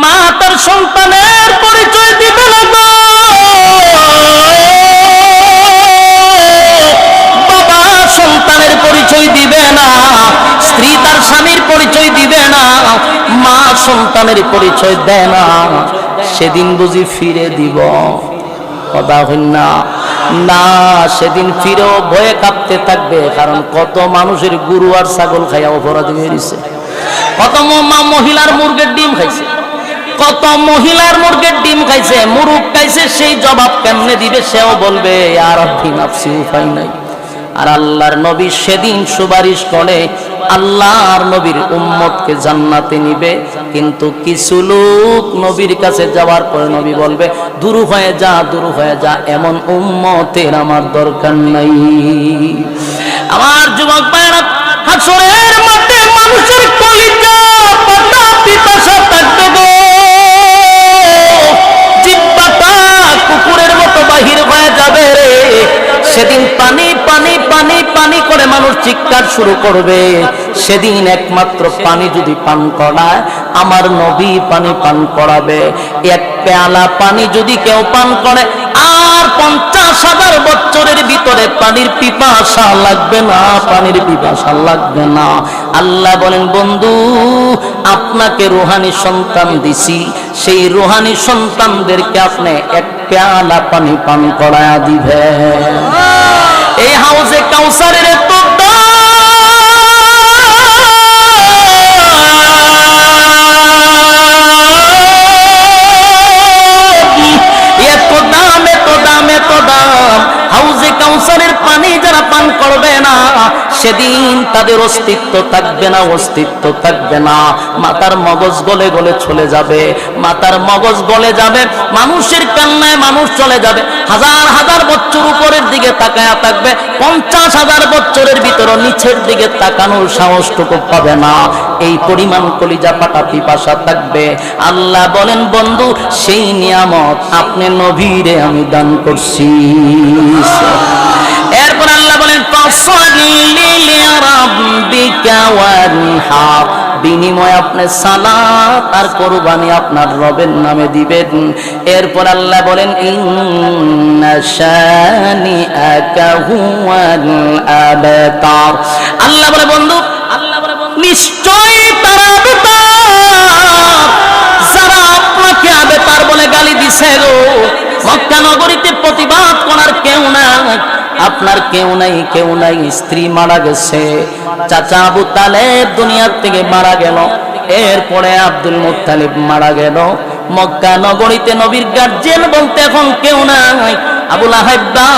মা তার সন্তানের পরিচয় দিবে না। বাবা সন্তানের পরিচয় দিবে না, স্ত্রী তার স্বামীর পরিচয় দিবে না, মা সন্তানের পরিচয় দেয় না। সেদিন বুঝি ফিরে দিব। কথা হইন না। না, সেদিন ফিরেও ভয়ে কাঁপতে থাকবে, কারণ কত মানুষের গুরু আর ছাগল খাইয়া অপরাধী হয়ে কত মহিলার মুরগের ডিম খাইছে। কত মহিলার মুরগের ডিম খাইছে মুরুগ খাইছে, সেই জবাব কেমনে দিবে সেও বলবে, আর আপনি নাফসি উপায় নাই। আর আল্লাহর নবী সেদিন সুপারিশ করে, আল্লাহর নবীর উম্মতকে জান্নাতে নিবে। কিন্তু কিছু লোক নবীর কাছে যাওয়ার পরে নবী বলবে, দূর হয়ে যা, দূর হয়ে যা, এমন উম্মতের আমার দরকার নাই। আমার যুবক ভাইরা হাসরের মাঠে মানুষের কলিজা মানুষ চিৎকার শুরু করবে সেদিন একমাত্র পানি যদি পান করায় আমার নবী পানি পান করাবে। এক পেয়ালা পানি যদি কেউ পান করে আর পঞ্চাশ হাজার বছরের ভিতরে পানির পিপাসা লাগবে না পানির পিপাসা লাগবে না। আল্লাহ বলেন বন্ধু আপনাকে রুহানি সন্তান দিছি। সেই রুহানি সন্তানদেরকে আপনি এক পেয়ালা পানি পান করায়া দিবে এই হাউসে কাউসারের সেদিন তাদের অস্তিত্ব থাকবে না, অস্তিত্ব থাকবে না। মাতার মগজ গলে গলে চলে যাবে। মাতার মগজ গলে যাবে, মানুষের কান্নায় মানুষ চলে যাবে। হাজার হাজার বছর উপরের দিকে তাকায়া থাকবে, পঞ্চাশ হাজার বছরের ভিতরে নিচের দিকে তাকানোর সাহসটুকু পাবে না। এই পরিমাণ কলিজা পাটা পিপাসা থাকবে। আল্লাহ বলেন, বন্ধু, সেই নিয়ামত আপনি নবীরে আমি দান করছি। বিনিময় আপনি সালাত আর কোরবানি আপনার রবের নামে দিবেন। এরপর আল্লাহ বলেন আল্লাহ বলে বন্ধু আল্লাহ বলে, বন্ধু, নিশ্চয়ই তারা যারা আপনাকে আবেতার বলে গালি দিছে গো মক্কা নগরীতে প্রতিবাদ করার কেউ না আপনার কেউ নাই কেউ নাই, স্ত্রী মারা গেছে। চাচা আবু তালেব দুনিয়ার থেকে মারা গেল। এরপরে আব্দুল মুত্তালিব মারা গেল। মক্কা নগরীতে নবীর গার্জেন বলতে এখন কেউ নাই। আবুল আহেব্বা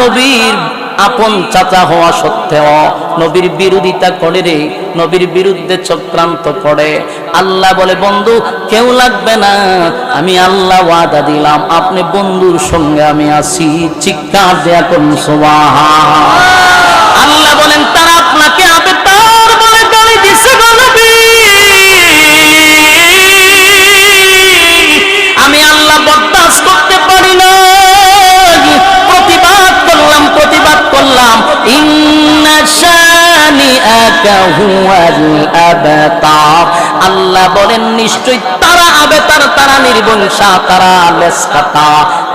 নবীর আপন চাচা হওয়া সত্ত্বেও নবীর বিরোধিতা করে রে, নবীর বিরুদ্ধে চক্রান্ত করে। আল্লাহ বলে, বন্ধু, কেউ লাগবে না। আমি আল্লাহ ওয়াদা দিলাম। আপনি বন্ধুর সঙ্গে আমি আসি চিৎকার দেয়া করুন সোবাহা আল্লাহ বলেন নিশ্চয় তারা আবেতার, তারা নির্বংশা, তারা লেসকাতা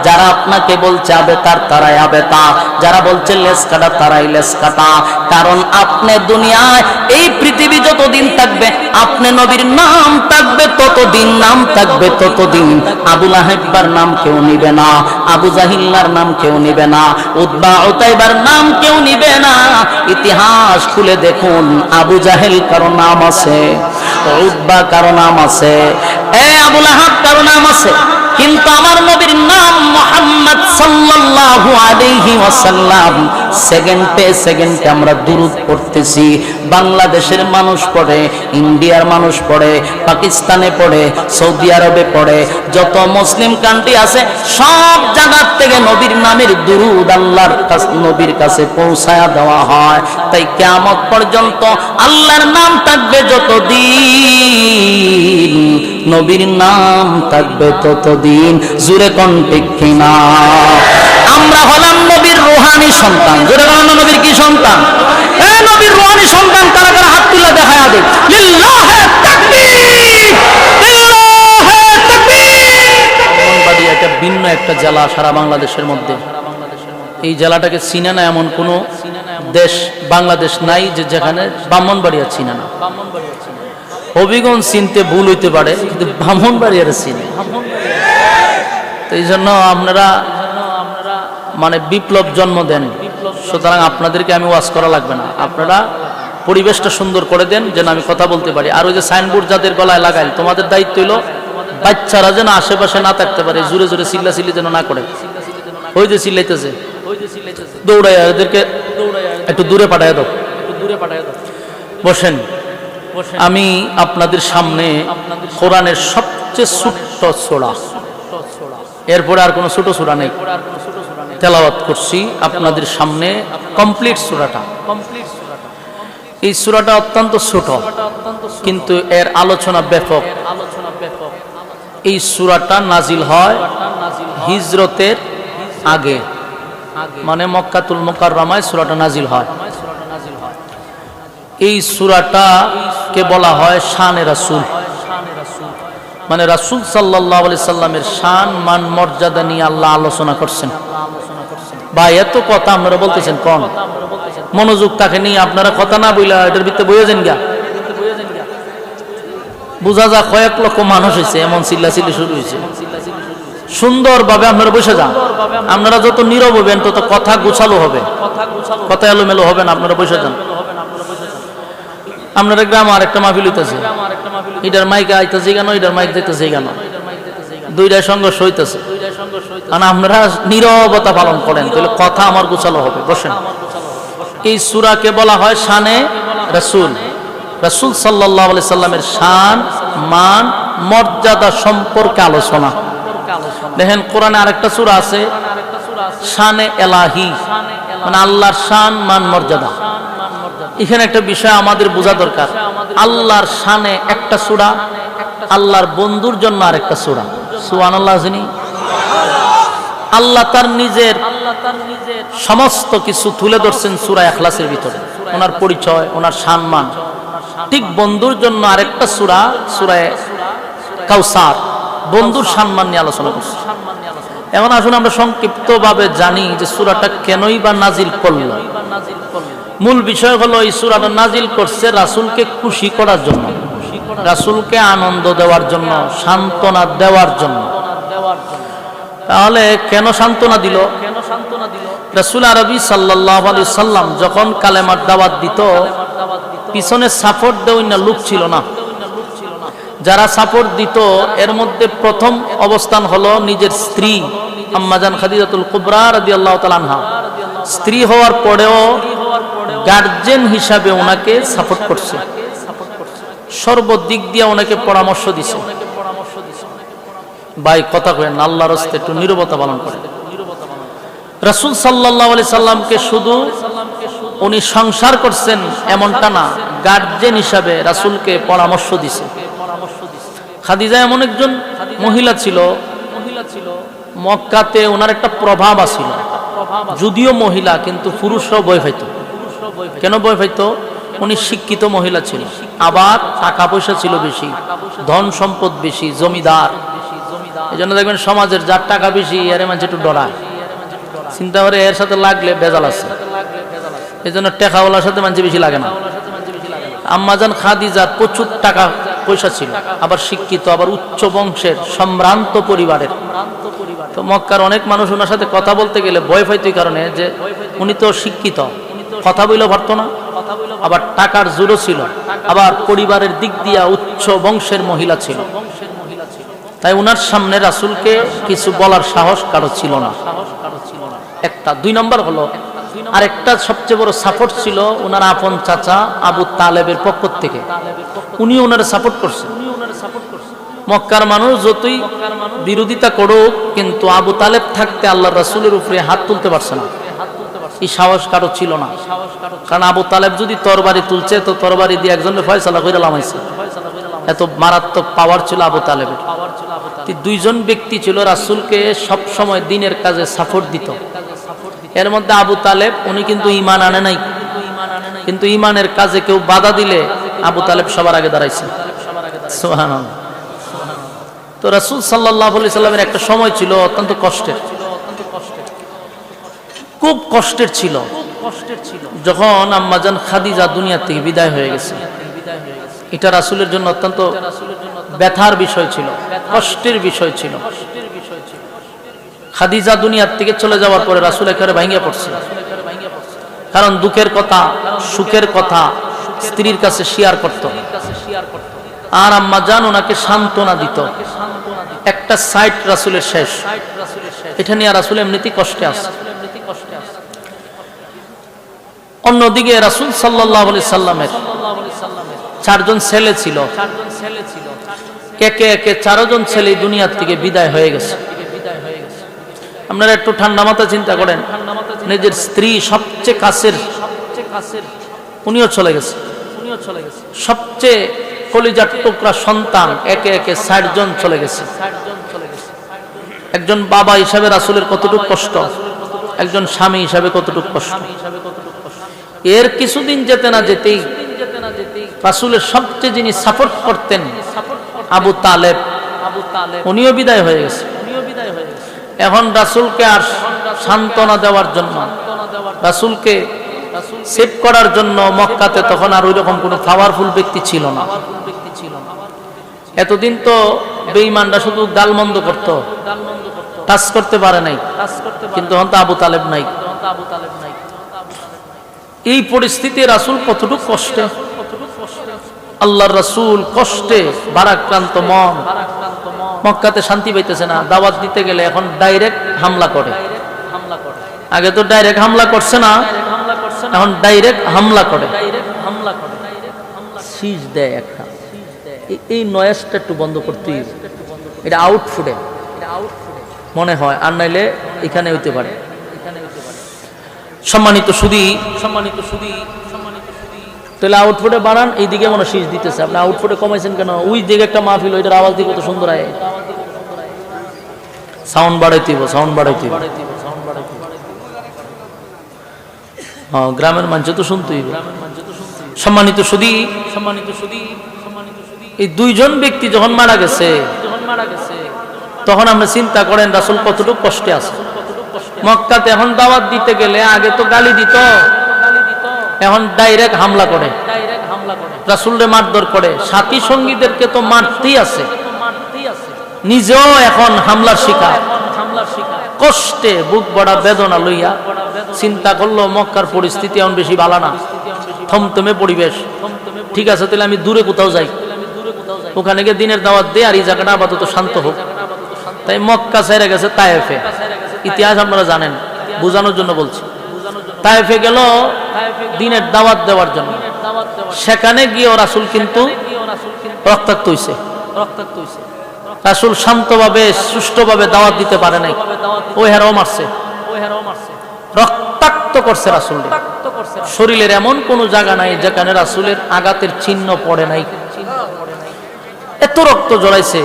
যারা আপনাকে বলছে আবেতার, তারাই আবেতা যারা বলছে লেসকাটা তারাই লেস কাটা কারণ আপনি দুনিয়ায় এই পৃথিবী যতদিন থাকবে, আপনি নবীর নাম থাকবে, ততদিন নাম থাকবে, ততদিন। আবুল আহেব্বার নাম কেউ নিবে না, আবু জাহিল্লার নাম কেউ নিবে না উদ্বা ওতাইবার নাম কেউ নিবে না। ইতিহাস খুলে দেখুন, আবু জাহেল কারও নাম আছে উদ্বা কারও নাম আছে, এ আবুল আহাব কারও নাম আছে। কিন্তু আমার নবীর নাম মোহাম্মদ সাল্লাল্লাহু আলাইহি ওয়াসাল্লাম। সেকেন্ডে সেকেন্ডে আমরা দুরূদ পড়তেছি। বাংলাদেশের মানুষ পড়ে, ইন্ডিয়ার মানুষ পড়ে, পাকিস্তানে পড়ে, সৌদি আরবে পড়ে, যত মুসলিম কান্ট্রি আছে, সব জায়গার থেকে নবীর নামের দুরুদ আল্লাহর কাছে, নবীর কাছে পৌঁছায়া দেওয়া হয়। তাই কিয়ামত পর্যন্ত আল্লাহর নাম থাকবে যতদিন নবীর নাম থাকবে ততদিন, জুরে কোন কিনা? আমরা হলাম নবীর রোহানি সন্তান। জুরে কোন নবীর কি সন্তান? নবীর রোহানি সন্তান হাত তুলে লিল্লাহে একটা জেলা সারা বাংলাদেশের মধ্যে। এই জেলাটাকে চিনে না এমন কোনো দেশ বাংলাদেশ নাই যে যেখানে ব্রাহ্মণবাড়িয়া চিনে না। হবিগঞ্জ চিনতে ভুল হইতে পারে, কিন্তু ব্রাহ্মণবাড়িয়ার চিনে। তো এই জন্য আপনারা মানে বিপ্লব জন্ম দেন। সুতরাং আপনাদেরকে আমি ওয়াজ করা লাগবে না। আপনারা পরিবেশটা সুন্দর করে দেন, যেন আমি কথা বলতে পারি। আর ওই যে সাইনবোর্ড যাদের গলায় লাগাই, তোমাদের দায়িত্ব হলো বাচ্চারা যেন আশেপাশে না থাকতে পারে জোরে জোরে চিল্লা চিল্লি যেন না করে। ওই যে চিল্লাইতেছে। দৌড়াই এদেরকে একটু দূরে পাঠায় দাও। বসেন। আমি আপনাদের সামনে কোরআনের সবচেয়ে ছোট্ট ছোড়া এরপরে আর কোনো ছোট ছোড়া নেই। তেলাওয়াত করছি আপনাদের সামনে কমপ্লিট সুরাটা। এই সুরাটা অত্যন্ত ছোট কিন্তু এর আলোচনা ব্যাপক। এই সুরাটা নাজিল হয় হিজরতের আগে। মানে মক্কাতুল মোকাররমায় সুরাটা নাজিল হয়। এই সুরাটা কে বলা হয় শানে রাসুল। মানে রাসুল সাল্লাহ আলি সাল্লামের শান, মান, মর্যাদা নিয়ে আল্লাহ আলোচনা করছেন। বা এত কথা আপনারা বলতেছেন কন? মনোযোগ তাকে নিয়ে আপনারা কথা না বইলা এটার ভিতরে বইয়েছেন গা বোঝা যা কয়েক লক্ষ মানুষ হয়েছে এমন চিল্লা চিল্লি শুরু হয়েছে সুন্দরভাবে আপনারা বসে যান। আপনারা যত নীরব হবেন, তত কথা গুছালো হবে। কথা এলোমেলো হবে না, আপনারা বসে যান। আপনারা গ্রাম আর একটা মাহফিল হইতেছে। এটার মাইক আইতেছে কেন এটার মাইক যাইতেছে কেন দুইটার সংঘর্ষ হইতেছে। কারণ আপনারা নীরবতা পালন করেন তাহলে কথা আমার গুছালো হবে বসেন। এই সুরাকে বলা হয় শানে রাসুল। রাসুল সাল্লাহ আলি সাল্লামের শান মান মর্যাদা সম্পর্কে আলোচনা। দেখেন কোরআনে আরেকটা সুরা আছে শানে এলাহি। মানে আল্লাহর শান মান মর্যাদা। এখানে একটা বিষয় আমাদের বোঝা দরকার। আল্লাহর শানে একটা সুরা, আল্লাহর বন্ধুর জন্য আরেকটা সুরা। সুয়ান আল্লাহ আল্লাহ তার নিজের সমস্ত কিছু তুলে ধরছেন সুরা এখলাসের ভিতরে। ওনার পরিচয়, ওনার সম্মান। ঠিক বন্ধুর জন্য আরেকটা সুরা সুরায় কাউসার। বন্ধুর সম্মান নিয়ে আলোচনা করছে। এমন আসুন আমরা সংক্ষিপ্তভাবে জানি যে সুরাটা কেনই বা নাজিল করল। মূল বিষয় হলো এই সুরাটা নাজিল করছে রাসুলকে খুশি করার জন্য, রাসুলকে আনন্দ দেওয়ার জন্য, সান্ত্বনা দেওয়ার জন্য। তাহলে কেন সান্ত্বনা দিল? রাসুল আরবি সাল্লাহ আলি সাল্লাম যখন কালেমার দাওয়াত দিত, পিছনে সাপোর্ট দেওয়া না লোক ছিল না। যারা সাপোর্ট দিত, এর মধ্যে প্রথম অবস্থান হলো নিজের স্ত্রী আম্মাজান খাদিজাতুল কুবরা রাদি আল্লাহ তালানহা স্ত্রী হওয়ার পরেও গার্জেন হিসাবে ওনাকে সাপোর্ট করছে। সর্বদিক দিয়ে ওনাকে পরামর্শ দিছে। ভাই, কথা কয়েন আল্লাহর হস্তে একটু নিরবতা পালন করে রাসুল সাল্লাহ আলি সাল্লামকে শুধু উনি সংসার করছেন এমনটা না গার্জেন হিসাবে রাসুলকে পরামর্শ দিছে। খাদিজা এমন একজন মহিলা ছিল, মক্কাতে ওনার একটা প্রভাব আছিল। যদিও মহিলা, কিন্তু পুরুষরাও বই পাইত। কেন বই পাইত? উনি শিক্ষিত মহিলা ছিল। আবার টাকা পয়সা ছিল বেশি ধন সম্পদ বেশি, জমিদার। এই জন্য দেখবেন সমাজের যার টাকা বেশি, এর মাঝে একটু ডরায় চিন্তা করে এর সাথে লাগলে বেজাল আছে। এই জন্য টেকাওয়ালার সাথে মানুষ বেশি লাগে না। আম্মাজান খাদিজার প্রচুর টাকা পয়সা ছিল, আবার শিক্ষিত, আবার উচ্চ বংশের সম্ভ্রান্ত পরিবারের। তো মক্কার অনেক মানুষ ওনার সাথে কথা বলতে গেলে ভয় পাইত এই কারণে যে উনি তো শিক্ষিত। কথা বইলেও পারতো না আবার টাকার জোরও ছিল, আবার পরিবারের দিক দিয়া উচ্চ বংশের মহিলা ছিল। তাই উনার সামনে রাসুলকে কিছু বলার সাহস কারও ছিল না। একটা, দুই নম্বর হলো আর একটা সবচেয়ে বড় সাপোর্ট ছিল ওনার আপন চাচা আবু তালেবের পক্ষ থেকে। উনি ওনার সাপোর্ট করছে। মক্কার মানুষ যতই বিরোধিতা করুক, কিন্তু আবু তালেব থাকতে আল্লাহ রাসুলের উপরে হাত তুলতে পারছে না। এই সাহস কারও ছিল না। কারণ আবু তালেব যদি তরবারি তুলছে, তো তরবারি দিয়ে একজনের ফয়সালা করে লামাইছে এত মারাত্মক পাওয়ার ছিল আবু তালেবের। দুইজন ব্যক্তি ছিল রাসুলকে সব সময় দিনের কাজে সাপোর্ট দিত। এর মধ্যে আবু তালেব, উনি কিন্তু ইমান আনে নাই। কিন্তু ইমানের কাজে কেউ বাধা দিলে আবু তালেব সবার আগে দাঁড়াইছে। তো রাসুল সাল্লাহ সাল্লামের একটা সময় ছিল অত্যন্ত কষ্টের। খুব কষ্টের ছিল। যখন আম্মাজান খাদিজা দুনিয়া থেকে বিদায় হয়ে গেছে। এটা রাসুলের জন্য অত্যন্ত ব্যথার বিষয় ছিল কষ্টের বিষয় ছিল। খাদিজা দুনিয়ার থেকে চলে যাওয়ার পরে রাসুল একেবারে ভাঙ্গিয়া পড়ছে। কারণ দুঃখের কথা সুখের কথা স্ত্রীর কাছে শেয়ার করত। আর আম্মা জান ওনাকে সান্ত্বনা দিত। একটা সাইট রাসুলের শেষ। এটা নিয়ে রাসুল এমনিতেই কষ্টে আছে। অন্যদিকে রাসুল সাল্লাহ আলি সাল্লামের চারজন ছেলে ছিল। একে একে চারজন ছেলে দুনিয়ার থেকে বিদায় হয়ে গেছে। আপনারা একটু ঠান্ডা মাথা চিন্তা করেন। নিজের স্ত্রী সবচেয়ে কাছের, উনিও চলে গেছে। সবচেয়ে কলিজার টুকরা সন্তান একে একে ষাট জন চলে গেছে। একজন বাবা হিসাবে রাসুলের কতটুকু কষ্ট? একজন স্বামী হিসাবে কতটুকু কষ্ট? এর কিছুদিন যেতে না যেতেই রাসুলের সবচেয়ে যিনি সাপোর্ট করতেন আবু তালেব আবু তালেব উনিও বিদায় হয়ে গেছে। এখন রাসুলকে আর সান্ত্বনা দেওয়ার জন্য, রাসুলকে সেভ করার জন্য মক্কাতে তখন আর ওই রকম কোনো পাওয়ারফুল ব্যক্তি ছিল না। এতদিন তো বেঈমানরা শুধু গালমন্দ করত, টাচ করতে পারে নাই, কিন্তু এখন তো আবু তালেব নাই। এই পরিস্থিতি রাসুল কতটুকু কষ্টে? আল্লাহর রাসুল কষ্টে বারাক্রান্ত মন। মক্কাতে শান্তি পাইতেছে না। দাওয়াত দিতে গেলে এখন ডাইরেক্ট হামলা করে। আগে তো ডাইরেক্ট হামলা করছে না, এখন ডাইরেক্ট হামলা করে। সিজ দেয় একটা এই- নয়েজটা একটু বন্ধ করতে এটা আউটফুটে মনে হয়, আর নাইলে এখানে হইতে পারে। সম্মানিত সুদী সম্মানিত সুদী তাহলে আউটফুটে বাড়ান এইদিকে মনে শীষ দিতেছে। আপনি আউটফুটে কমাইছেন কেন? ওই দিকে একটা মাহফিল, ওইটার আওয়াজ দিয়ে কত সুন্দর আয়। সাউন্ড বাড়াইতে হইব সাউন্ড বাড়াইতে হইব হ্যাঁ গ্রামের মানুষ তো শুনতেই সম্মানিত সুদী সম্মানিত সুদী। এই দুইজন ব্যক্তি যখন মারা গেছে, তখন আমরা চিন্তা করেন, রাসুল কতটুকু কষ্টে আছে। মক্কাতে এখন দাওয়াত দিতে গেলে আগে তো গালি দিত। এখন ডাইরেক্ট হামলা করে। রাসুলরে মারধর করে। সাথী সঙ্গীদেরকে তো মারতেই আছে। নিজেও এখন হামলার শিকার। কষ্টে বুক বড়া বেদনা লইয়া চিন্তা করল, মক্কার পরিস্থিতি এখন বেশি ভালো না। থমথমে পরিবেশ। ঠিক আছে, তাহলে আমি দূরে কোথাও যাই। ওখানে গিয়ে দিনের দাওয়াত দিয়ে আর এই জায়গাটা আপাতত শান্ত হোক। তাই মক্কা ছেড়ে গেছে তায়েফে। ইতিহাস আপনারা জানেন, বোঝানোর জন্য বলছি। তায়েফে গেল দিনের দাওয়াত দেওয়ার জন্য। সেখানে গিয়ে রাসুল কিন্তু রক্তাক্ত হইছে। রক্তাক্ত রাসুল শান্তভাবে, সুষ্ঠুভাবে দাওয়াত দিতে পারে নাই। ওই মারছে। রক্তাক্ত করছে রাসুল শরীরের এমন কোন জায়গা নাই যেখানে রাসুলের আঘাতের চিহ্ন পড়ে নাই। এত রক্ত জড়াইছে।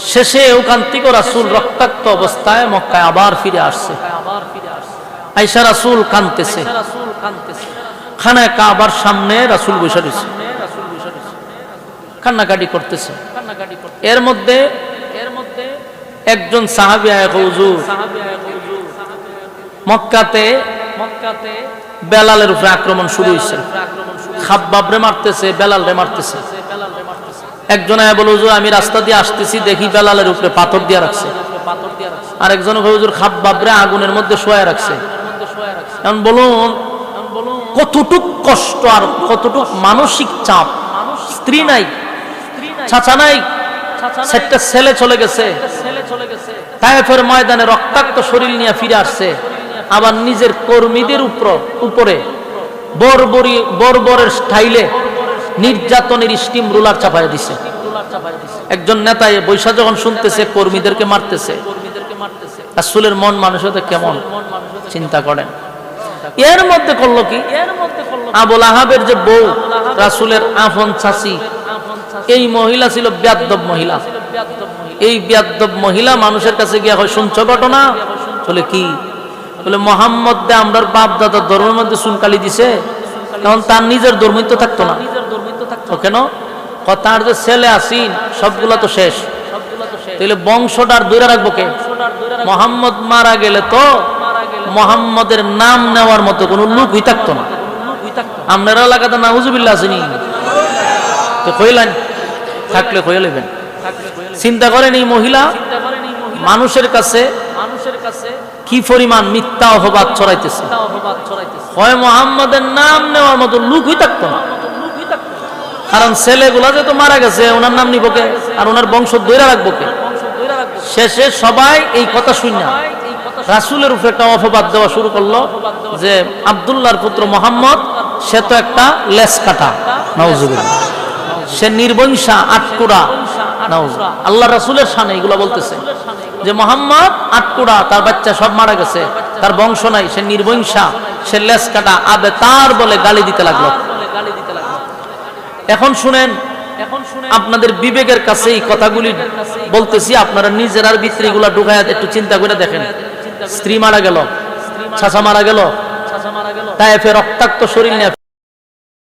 শেষে ওখান রাসুল রক্তাক্ত অবস্থায় মক্কায় আবার ফিরে আসছে। আইসা রাসুল কানতেছে খানায় কাবার সামনে রাসুল বসে রয়েছে। কান্নাকাটি করতেছে। এর মধ্যে একজন সাহাবি হুজুর মক্কাতে মক্কাতে বেলালের উপরে আক্রমণ শুরু হয়েছে। খাব্বাবরে মারতেছে, বেলালরে মারতেছে। একজন আয় বলে আমি রাস্তা দিয়ে আসতেছি, দেখি বেলালের উপরে পাথর দিয়ে রাখছে। আর একজন হুজুর খাব্বাবরে আগুনের মধ্যে শোয়া রাখছে। এখন বলুন, কতটুক কষ্ট আর কতটুক মানসিক চাপ? স্ত্রী নাই, চাচা নাই সেটা ছেলে চলে গেছে। তাইফের ময়দানে রক্তাক্ত শরীর নিয়ে ফিরে আসছে। আবার নিজের কর্মীদের উপর, উপরে বরবরি, বর্বরের স্টাইলে নির্যাতনের স্টিম রুলার চাপাই দিছে। একজন নেতা বৈশা যখন শুনতেছে, কর্মীদেরকে মারতেছে, রাসূলের মন মানুষতে কেমন? চিন্তা করেন। এর মধ্যে করল কি? আবুল আহাবের যে বউ, রাসূলের আফন চাচি, এই মহিলা ছিল ব্যাদ্যব মহিলা। এই ব্যাদ্যব মহিলা মানুষের কাছে গিয়া হয় শুনছো ঘটনা? বলে, কি? বলে, মোহাম্মদ দে আমরার বাপ দাদার ধর্মের মধ্যে সুনকালি দিছে। তখন তার নিজের ধর্মিত থাকতো না। ও কেন? তার যে ছেলে আসিন, সবগুলো তো শেষ। তাহলে বংশটার দূরে রাখব কে? মোহাম্মদ মারা গেলে তো মোহাম্মদের নাম নেওয়ার মতো কোনো লুকই থাকতো না। আপনার এলাকাতে না হুজুবিল্লা আসেনি? তো কইলেন, থাকলে কয়ে লেবেন চিন্তা করেন এই মহিলা মানুষের কাছে মানুষের কাছে কি পরিমাণ মিথ্যা অপবাদ ছড়াইতেছে? হয় মোহাম্মদের নাম নেওয়ার মতো লুকই থাকতো না। কারণ ছেলেগুলা যে তো মারা গেছে, ওনার নাম নিব কে? আর ওনার বংশ দৈরা রাখব কে? শেষে সবাই এই কথা শুনে রাসুলের উপরে একটা অপবাদ দেওয়া শুরু করল যে, আবদুল্লাহর পুত্র মোহাম্মদ, সে তো একটা লেস কাটা। সে নির্বংশা আটকুড়া। আল্লাহ রাসুলের সামনে এগুলো বলতেছে যে, মোহাম্মদ আটকুড়া, তার বাচ্চা সব মারা গেছে, তার বংশ নাই, সে নির্বংশা, সে লেস কাটা, আবে তার বলে গালি দিতে লাগল। এখন শুনেন আপনাদের বিবেকের কাছে এই কথাগুলি বলতেছি আপনারা নিজের আর ভিতরিগুলা ঢুকায় একটু চিন্তা করে দেখেন। স্ত্রী মারা গেল ছাছা মারা গেল তাই রক্তাক্ত শরীর নিয়ে